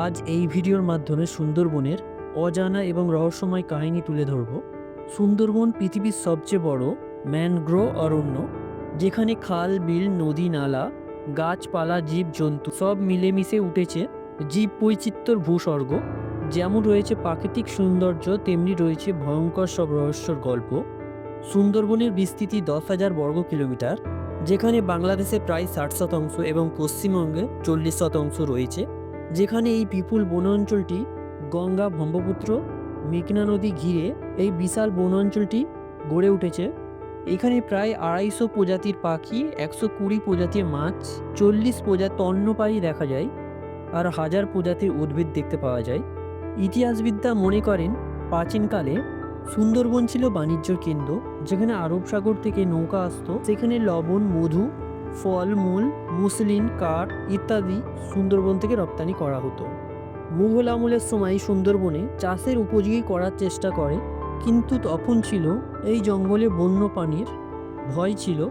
আজ এই ভিডিওর মাধ্যমে সুন্দরবনের অজানা এবং রহস্যময় কাহিনী তুলে ধরব। সুন্দরবন পৃথিবীর সবচেয়ে বড় ম্যানগ্রোভ অরণ্য, যেখানে খাল, বিল, নদী, নালা, গাছপালা, জীবজন্তু সব মিলেমিশে উঠেছে জীব বৈচিত্র্যর ভূস্বর্গ। যেমন রয়েছে প্রাকৃতিক সৌন্দর্য, তেমনি রয়েছে ভয়ঙ্কর সব রহস্যর গল্প। সুন্দরবনের বিস্তৃতি দশ হাজার বর্গ কিলোমিটার, যেখানে বাংলাদেশে প্রায় ষাট শতাংশ এবং পশ্চিমবঙ্গে চল্লিশ শতাংশ রয়েছে। যেখানে এই বিপুল বন অঞ্চলটি গঙ্গা ব্রহ্মপুত্র মেঘনা নদী ঘিরে এই বিশাল বনাঞ্চলটি গড়ে উঠেছে। এখানে প্রায় আড়াইশো প্রজাতির পাখি, একশো কুড়ি প্রজাতির মাছ, চল্লিশ প্রজাতি তন্নপায়ী দেখা যায় আর হাজার প্রজাতির উদ্ভিদ দেখতে পাওয়া যায়। ইতিহাসবিদ্যা মনে করেন প্রাচীনকালে সুন্দরবন ছিল বাণিজ্য কেন্দ্র যেখানে আরব সাগর থেকে নৌকা আসতো। সেখানে লবণ, মধু ফল মূল মুসলিন কাঠ ইত্যাদি সুন্দরবন থেকে রপ্তানি করা হতো। মুঘল আমলের সময় সুন্দরবনে চাষের উপযোগী করার চেষ্টা করে, কিন্তু তখন ছিল এই জঙ্গলে বন্য প্রাণীর ভয় ছিল,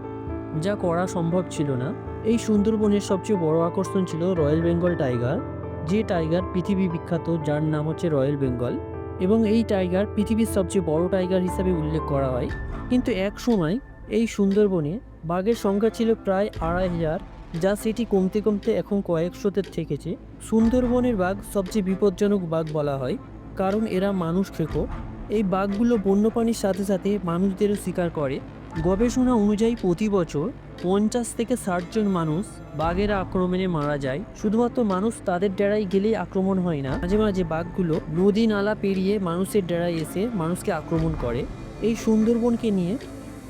যা করা সম্ভব ছিল না। এই সুন্দরবনের সবচেয়ে বড় আকর্ষণ ছিল রয়্যাল বেঙ্গল টাইগার, যে টাইগার পৃথিবী বিখ্যাত, যার নাম হচ্ছে রয়্যাল বেঙ্গল। এবং এই টাইগার পৃথিবীর সবচেয়ে বড় টাইগার হিসাবে উল্লেখ করা হয়। কিন্তু এক সময় এই সুন্দরবনে বাঘের সংখ্যা ছিল প্রায় আড়াই হাজার, যা সেটি কমতে কমতে এখন কয়েকশোতে থেকেছে সুন্দরবনের বাঘ সবচেয়ে বিপজ্জনক বাঘ বলা হয়, কারণ এরা মানুষ খেকো। এই বাঘগুলো বন্যপ্রাণীর সাথে সাথে মানুষদেরও শিকার করে। গবেষণা অনুযায়ী প্রতি বছর পঞ্চাশ থেকে ষাট জন মানুষ বাঘের আক্রমণে মারা যায়। শুধুমাত্র মানুষ তাদের ডেরায় গেলেই আক্রমণ হয় না, মাঝে মাঝে বাঘগুলো নদী নালা পেরিয়ে মানুষের ডেরায় এসে মানুষকে আক্রমণ করে। এই সুন্দরবনকে নিয়ে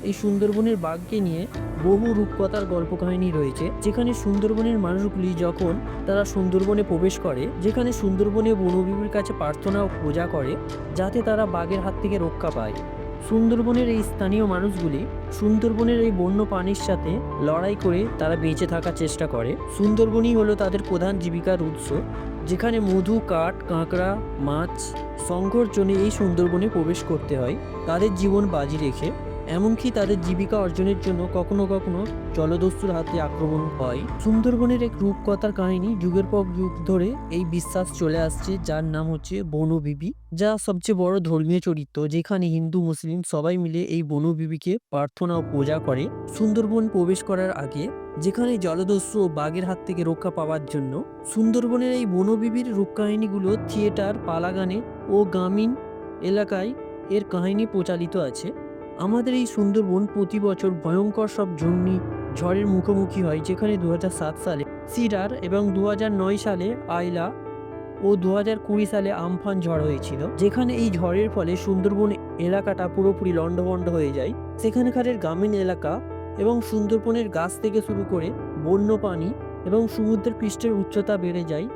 এই সুন্দরবনের বাঘকে নিয়ে বহু রূপকথার গল্প কাহিনী রয়েছে। যেখানে সুন্দরবনের মানুষগুলি যখন তারা সুন্দরবনে প্রবেশ করে, যেখানে সুন্দরবনে বনবিবির কাছে প্রার্থনা ও পূজা করে, যাতে তারা বাঘের হাত থেকে রক্ষা পায়। সুন্দরবনের এই স্থানীয় মানুষগুলি সুন্দরবনের এই বন্য প্রাণীর সাথে লড়াই করে তারা বেঁচে থাকার চেষ্টা করে। সুন্দরবনই হলো তাদের প্রধান জীবিকার উৎস, যেখানে মধু, কাঠ, কাঁকড়া, মাছ সংঘর জন্য এই সুন্দরবনে প্রবেশ করতে হয়। তাদের জীবন বাজি রেখে এমনকি তাদের জীবিকা অর্জনের জন্য কখনো কখনো জলদস্যুর হাতে আক্রমণ হয়। সুন্দরবনের এক রূপকথার কাহিনী যুগের পর যুগ ধরে এই বিশ্বাস চলে আসছে, যার নাম হচ্ছে বনবিবি, যা সবচেয়ে বড় ধর্মীয় চরিত্র, যেখানে হিন্দু, মুসলিম সবাই মিলে এই বনবিবিকে প্রার্থনা ও পূজা করে। সুন্দরবন প্রবেশ করার আগে, যেখানে জলদস্যু ও বাঘের হাত থেকে রক্ষা পাওয়ার জন্য সুন্দরবনের এই বনবিবির রূপকাহিনীগুলো থিয়েটার, পালাগানে ও গ্রামীণ এলাকায় এর কাহিনী প্রচালিত আছে। আমাদের এই সুন্দরবন প্রতি বছর ভয়ঙ্কর সব জঙ্গি ঝড়ের মুখোমুখি হয়, যেখানে দু হাজার সাত সালে সিডার এবং দু হাজার নয় সালে আইলা ও দু কুড়ি সালে আমফান ঝড় হয়েছিল, যেখানে এই ঝড়ের ফলে সুন্দরবন এলাকাটা পুরোপুরি লণ্ডভণ্ড হয়ে যায়। সেখানকারের গ্রামীণ এলাকা এবং সুন্দরবনের গাছ থেকে শুরু করে বন্যপ্রাণী এবং সমুদ্রের পৃষ্ঠের উচ্চতা বেড়ে যায়,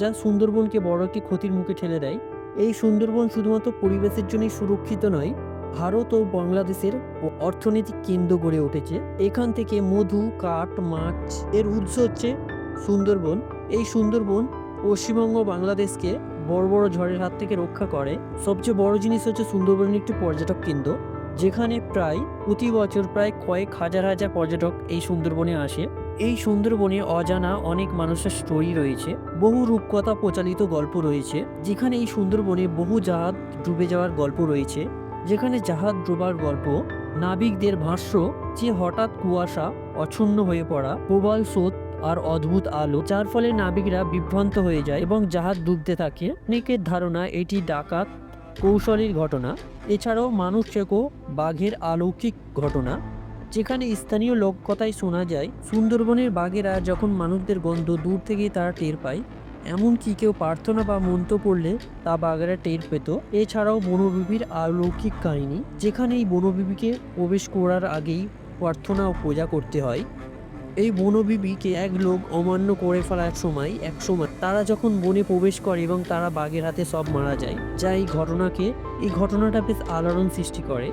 যা সুন্দরবনকে বড় একটি ক্ষতির মুখে ঠেলে দেয়। এই সুন্দরবন শুধুমাত্র পরিবেশের জন্যই সুরক্ষিত নয় ভারত ও বাংলাদেশের অর্থনৈতিক কেন্দ্র গড়ে উঠেছে। এখান থেকে মধু, কাঠ, মাছ এর উৎস হচ্ছে সুন্দরবন। এই সুন্দরবন পশ্চিমবঙ্গ বাংলাদেশকে বড় বড় ঝড়ের হাত থেকে রক্ষা করে। সবচেয়ে বড় জিনিস হচ্ছে সুন্দরবনের একটি পর্যটক কেন্দ্র, যেখানে প্রায় প্রতি বছর প্রায় কয়েক হাজার হাজার পর্যটক এই সুন্দরবনে আসে। এই সুন্দরবনে অজানা অনেক মানুষের স্টোরি রয়েছে, বহু রূপকথা প্রচালিত গল্প রয়েছে, যেখানে এই সুন্দরবনে বহু জাহাজ ডুবে যাওয়ার গল্প রয়েছে। যেখানে জাহাজ ডোবার গল্প, নাবিকদের ভাষ্য যে হঠাৎ কুয়াশা, অচ্ছন্ন হয়ে পড়া, প্রবল স্রোত আর অদ্ভুত আলো, যার ফলে নাবিকরা বিভ্রান্ত হয়ে যায় এবং জাহাজ ডুবতে থাকে। অনেকের ধারণা এটি ডাকাত কৌশলের ঘটনা। এছাড়াও মানুষ চেকো বাঘের অলৌকিক ঘটনা। যেখানে স্থানীয় লোককথায় শোনা যায়, সুন্দরবনের বাঘেরা যখন মানুষদের গন্ধ দূর থেকেই তারা টের পায় এমনকি কেউ প্রার্থনা বা মন্ত্র পড়লে তা বাঘেরা টের পেত? এছাড়াও বনবিবির অলৌকিক কাহিনী যেখানে এই বনবিবিকে প্রবেশ করার আগেই প্রার্থনা ও পূজা করতে হয়। এই বনবিবিকে এক লোক অমান্য করে ফেলার সময়, এক সময় তারা যখন বনে প্রবেশ করে এবং তারা বাঘের হাতে সব মারা যায়, যা এই ঘটনাকে, এই ঘটনাটা বেশ আলোড়ন সৃষ্টি করে।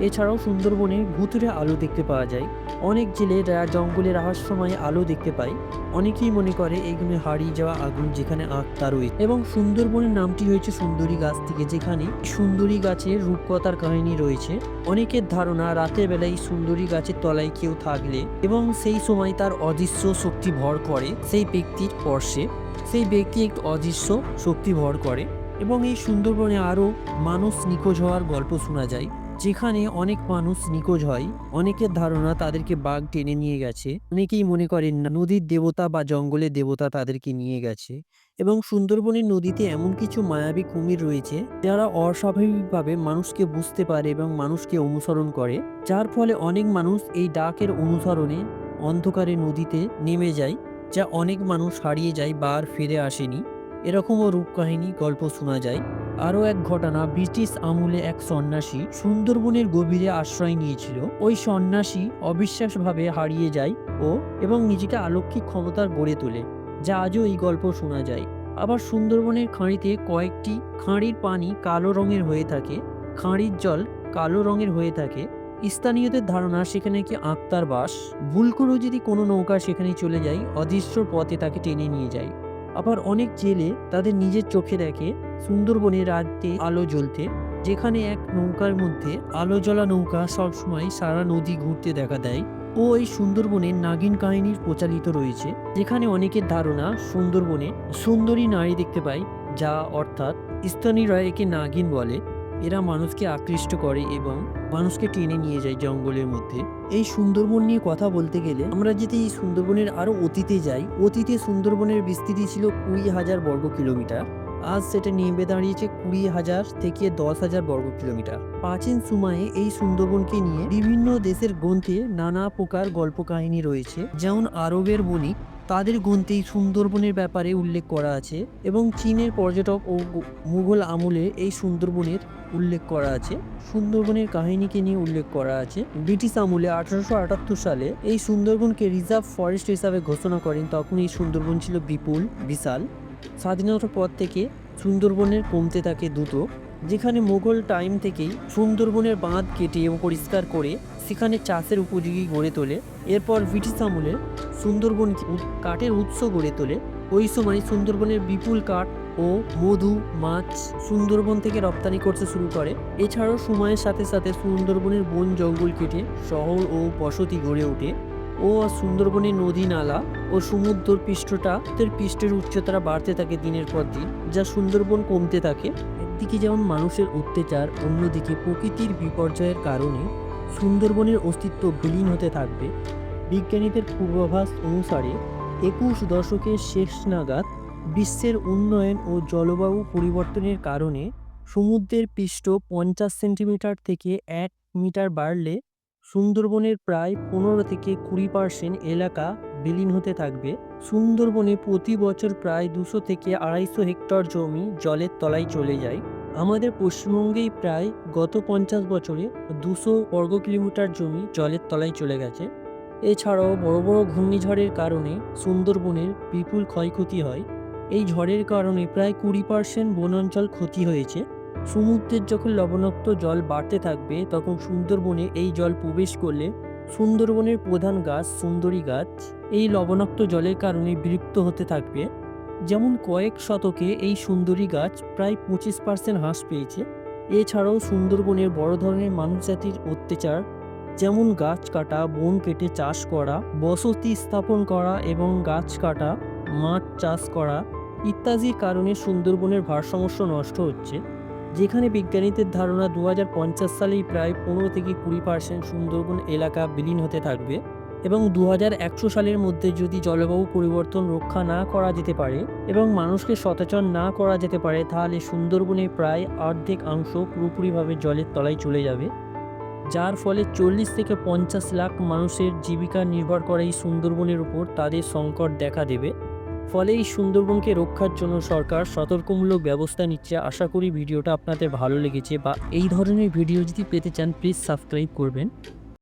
এছাড়াও সুন্দরবনে ভুতুরে আলো দেখতে পাওয়া যায়। অনেক জেলেরা জঙ্গলে রাহার সময় আলো দেখতে পায়। অনেকেই মনে করে এগুলো হারিয়ে যাওয়া আগুন যেখানে আত্মা রয়েছে। এবং সুন্দরবনের নামটি হয়েছে সুন্দরী গাছ থেকে, যেখানে সুন্দরী গাছের রূপকথার কাহিনী রয়েছে। অনেকের ধারণা রাতের বেলায় সুন্দরী গাছের তলায় কেউ থাকলে এবং সেই সময় তার অদৃশ্য শক্তি ভর করে, সেই ব্যক্তির স্পর্শে, সেই ব্যক্তি একটু অদৃশ্য শক্তি ভর করে। এবং এই সুন্দরবনে আরও মানুষ নিখোঁজ হওয়ার গল্প শোনা যায়। যেখানে অনেক মানুষ নিখোঁজ হয়, অনেকের ধারণা তাদেরকে বাঘ টেনে নিয়ে গেছে। অনেকেই মনে করেন নদীর দেবতা বা জঙ্গলের দেবতা তাদেরকে নিয়ে গেছে এবং সুন্দরবনের নদীতে এমন কিছু মায়াবী কুমির রয়েছে, যারা অস্বাভাবিকভাবে মানুষকে বুঝতে পারে এবং মানুষকে অনুসরণ করে। যার ফলে অনেক মানুষ এই ডাকের অনুসরণে অন্ধকারে নদীতে নেমে যায়, যা অনেক মানুষ হারিয়ে যায় বা আর ফিরে আসেনি। এরকমও রূপকাহিনী, গল্প শোনা যায়। আরও এক ঘটনা, ব্রিটিশ আমলে এক সন্ন্যাসী সুন্দরবনের গভীরে আশ্রয় নিয়েছিল। ওই সন্ন্যাসী অবিশ্বাসভাবে হারিয়ে যায় ও এবং নিজেকে আলৌকিক ক্ষমতার গড়ে তোলে, যা আজও এই গল্প শোনা যায়। আবার সুন্দরবনের খাঁড়িতে কয়েকটি খাঁড়ির পানি কালো রঙের হয়ে থাকে, খাঁড়ির জল কালো রঙের হয়ে থাকে। স্থানীয়দের ধারণা, সেখানে কি আত্মার বাস? ভুল করেও যদি কোনো নৌকা সেখানে চলে যায়, অদৃশ্য পথে তাকে টেনে নিয়ে যায়। আবার অনেক জেলে তাদের নিজের চোখে দেখে। সুন্দরবনে রাতে আলো জ্বলতে, যেখানে এক নৌকার মধ্যে আলো জ্বলা নৌকা সবসময় সারা নদী ঘুরতে দেখা দেয়। ও এই সুন্দরবনে নাগিন কাহিনীর প্রচালিত রয়েছে, যেখানে অনেকের ধারণা সুন্দরবনে সুন্দরী নারী দেখতে পায়, যা অর্থাৎ স্থানীয়রা একে নাগিন বলে। এরা মানুষকে আকৃষ্ট করে এবং মানুষকে টেনে নিয়ে যায় জঙ্গলের মধ্যে। এই সুন্দরবন নিয়ে কথা বলতে গেলে আমরা যদি এই সুন্দরবনের আরও অতীতে যাই, অতীতে সুন্দরবনের বিস্তৃতি ছিল কুড়ি হাজার বর্গ কিলোমিটার। আজ সেটা নেমে দাঁড়িয়েছে কুড়ি হাজার থেকে দশ হাজার বর্গ কিলোমিটার। প্রাচীন সময়ে এই সুন্দরবনকে নিয়ে বিভিন্ন দেশের গ্রন্থে নানা প্রকার গল্প কাহিনী রয়েছে, যেমন আরবের বণিক তাদের গ্রন্থেই সুন্দরবনের ব্যাপারে উল্লেখ করা আছে এবং চীনের পর্যটক ও মুঘল আমলে এই সুন্দরবনের উল্লেখ করা আছে। সুন্দরবনের কাহিনীকে নিয়ে উল্লেখ করা আছে। ব্রিটিশ আমলে আঠারোশো আটাত্তর সালে এই সুন্দরবনকে রিজার্ভ ফরেস্ট হিসাবে ঘোষণা করেন। তখন এই সুন্দরবন ছিল বিপুল, বিশাল। স্বাধীনতার পর থেকে সুন্দরবনের কমতে থাকে দ্রুত, যেখানে মোগল টাইম থেকেই সুন্দরবনের বাঁধ কেটে এবং পরিষ্কার করে সেখানে চাষের উপযোগী গড়ে তোলে, এরপর ব্রিটিশ আমলে সুন্দরবন কাঠের উৎস গড়ে তোলে। ওই সময় সুন্দরবনের বিপুল কাঠ ও মধু, মাছ সুন্দরবন থেকে রপ্তানি করতে শুরু করে। এছাড়াও সময়ের সাথে সাথে সুন্দরবনের বন জঙ্গল কেটে শহর ও বসতি গড়ে ওঠে ও সুন্দরবনের নদী নালা ও সমুদ্র পৃষ্ঠটা পৃষ্ঠের উচ্চতা বাড়তে থাকে দিনের পর দিন, যা সুন্দরবন কমতে থাকে। একদিকে যেমন মানুষের অত্যাচার, অন্যদিকে প্রকৃতির বিপর্যয়ের কারণে সুন্দরবনের অস্তিত্ব বিলীন হতে থাকবে। বিজ্ঞানীদের পূর্বাভাস অনুসারে একুশ দশকের শেষ নাগাদ বিশ্বের উন্নয়ন ও জলবায়ু পরিবর্তনের কারণে সমুদ্রের পৃষ্ঠ পঞ্চাশ সেন্টিমিটার থেকে এক মিটার বাড়লে সুন্দরবনের প্রায় পনেরো থেকে কুড়ি পার্সেন্ট এলাকা বিলীন হতে থাকবে। সুন্দরবনে প্রতি বছর প্রায় দুশো থেকে আড়াইশো হেক্টর জমি জলের তলায় চলে যায়। আমাদের পশ্চিমবঙ্গেই প্রায় গত পঞ্চাশ বছরে দুশো বর্গ কিলোমিটার জমি জলের তলায় চলে গেছে। এছাড়াও বড় বড় ঘূর্ণিঝড়ের কারণে সুন্দরবনের বিপুল ক্ষয়ক্ষতি হয়। এই ঝড়ের কারণে প্রায় কুড়ি পার্সেন্ট বনাঞ্চল ক্ষতি হয়েছে। সমুদ্রের যখন লবণাক্ত জল বাড়তে থাকবে, তখন সুন্দরবনে এই জল প্রবেশ করলে সুন্দরবনের প্রধান গাছ সুন্দরী গাছ এই লবণাক্ত জলের কারণে বিলুপ্ত হতে থাকবে। যেমন কয়েক শতকে এই সুন্দরী গাছ প্রায় পঁচিশ পার্সেন্ট হ্রাস পেয়েছে। এছাড়াও সুন্দরবনের বড় ধরনের মানুষ জাতির অত্যাচার, যেমন গাছ কাটা, বন কেটে চাষ করা, বসতি স্থাপন করা এবং গাছ কাটা, মাঠ চাষ করা ইত্যাদির কারণে সুন্দরবনের ভারসাম্য নষ্ট হচ্ছে, যেখানে বিজ্ঞানীদের ধারণা দু হাজার পঞ্চাশ সালেই প্রায় পনেরো থেকে কুড়ি পার্সেন্ট সুন্দরবন এলাকা বিলীন হতে থাকবে। এবং দু হাজার একশো সালের মধ্যে যদি জলবায়ু পরিবর্তন রক্ষা না করা যেতে পারে এবং মানুষকে সচেতন না করা যেতে পারে, তাহলে সুন্দরবনের প্রায় অর্ধেক অংশ পুরোপুরিভাবে জলের তলায় চলে যাবে, যার ফলে চল্লিশ থেকে পঞ্চাশ লাখ মানুষের জীবিকা নির্ভর করে এই সুন্দরবনের উপর তাদের সংকট দেখা দেবে। ফলে এই সুন্দরবনকে রক্ষার জন্য সরকার সতর্কমূলক ব্যবস্থা নিচ্ছে। আশা করি ভিডিওটা আপনাদের ভালো লেগেছে বা এই ধরনের ভিডিও যদি পেতে চান প্লিজ সাবস্ক্রাইব করবেন।